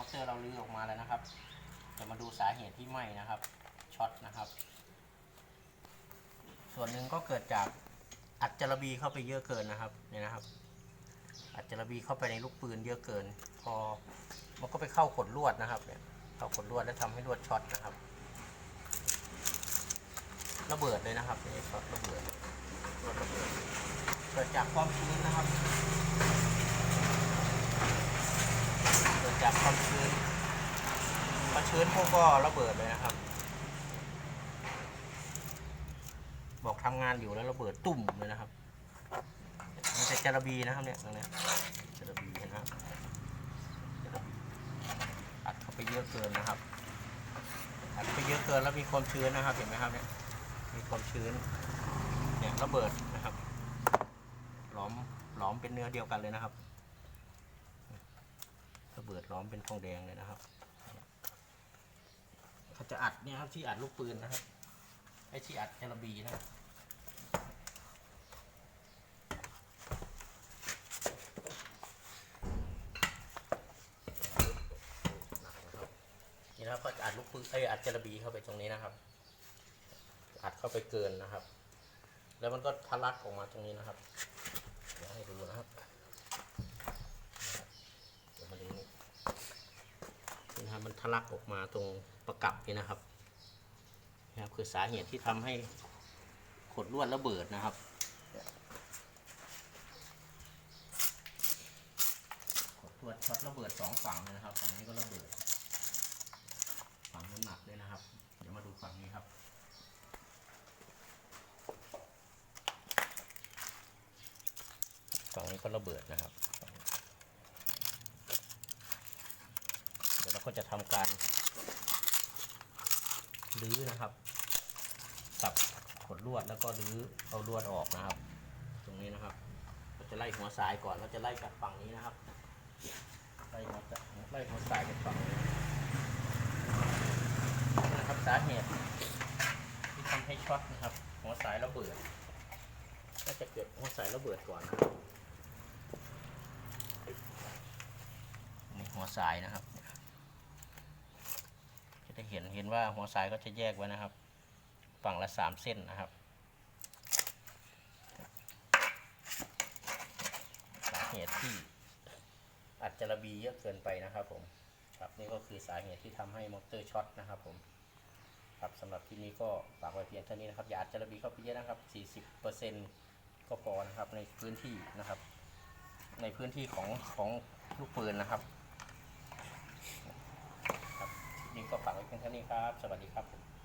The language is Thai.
อเตอร์เราลื้อออกมาแล้วนะครับจะมาดูสาเหตุที่ไหม้นะครับช็อตนะครับ ส่วนหนึ่งก็เกิดจากอัดจารบีเข้าไปเยอะเกินนะครับเนี่ยนะครับ อัดจารบีเข้าไปในลูกปืนเยอะเกิน พอมันก็ไปเข้าขดลวดนะครับเนี่ยเข้าขดลวดแล้วทำให้ลวดช็อตนะครับระเบิดเลยนะครับนี่ช็อตระเบิดลวดระเบิดเกิดจากความชื้นนะครับ เกิดจากความชื้นพอชื้นพวกก็ระเบิดเลยนะครับ บอกทำงานอยู่แล้วระเบิดตุ่มเลยนะครับ มันจะจารบีนะครับเนี่ยตรงเนี้ยจารบีนะครับอัดเข้าไปเยอะเกินนะครับอัดไปเยอะเกินแล้วมีความชื้นนะครับ เห็นไหมครับเนี่ย มีความชื้น เนี่ยระเบิดนะครับ หลอมหลอมเป็นเนื้อเดียวกันเลยนะครับ ระเบิดล้อมเป็นทองแดงเลยนะครับเขาจะอัดเนี่ยครับที่อัดลูกปืนนะครับไอ้ที่อัดแคลบีนะครับนี่นะครับก็จะอัดลูกปืนไอ้อัดแคลบีเข้าไปตรงนี้นะครับ อัดเข้าไปเกินนะครับ แล้วมันก็ทะลักออกมาตรงนี้นะครับเดี๋ยวให้ดูนะครับ เดี๋ยวมาดูนี่นี่นะครับมันทะ ลักออกมาตรงประกับนี่นะครับนะครับคือสาเหตุที่ทำให้ขดลวดระเบิดนะครับ ขดลวดช็อตระเบิดสองฝั่งเลยนะครับ ฝั่งนี้ก็ระเบิด ฝั่งน้นหนักเลยนะครับ เดี๋ยวมาดูฝั่งนี้ครับฝั่งนี้ก็ระเบิดนะครับ เดี๋ยวก็จะทำการรื้อนะครับสับขดลวดแล้วก็รื้อเอาลวดออกนะครับ ตรงนี้นะครับ เราจะไล่หัวสายก่อนเราจะไล่จากฝั่งนี้นะครับไล่หัวไล่หัวสายจากฝั่งนี้นะครับสาเหตุที่ทำให้ช็อตนะครับ หัวสายระเบิดก็จะเกิดหัวสายระเบิดก่อนนะครับนี่หัวสายนะครับ จะเห็นเห็นว่าหัวสายก็จะแยกไว้นะครับ ฝั่งละสามเส้นนะครับสาเหตุที่อัดจระบีเยอะเกินไปนะครับผมครับนี่ก็คือสาเหตุที่ทำให้มอเตอร์ช็อตนะครับผมครับสำหรับที่นี้ก็ฝากไว้เพียงเท่านี้นะครับ อย่าอัดจระบีเข้าไปเยอะนะครับ 40%ก็พอนะครับในพื้นที่นะครับ ในพื้นที่ของของลูกปืนนะครับ นี่ก็ฝากไว้เพียงเท่านี้ครับ สวัสดีครับ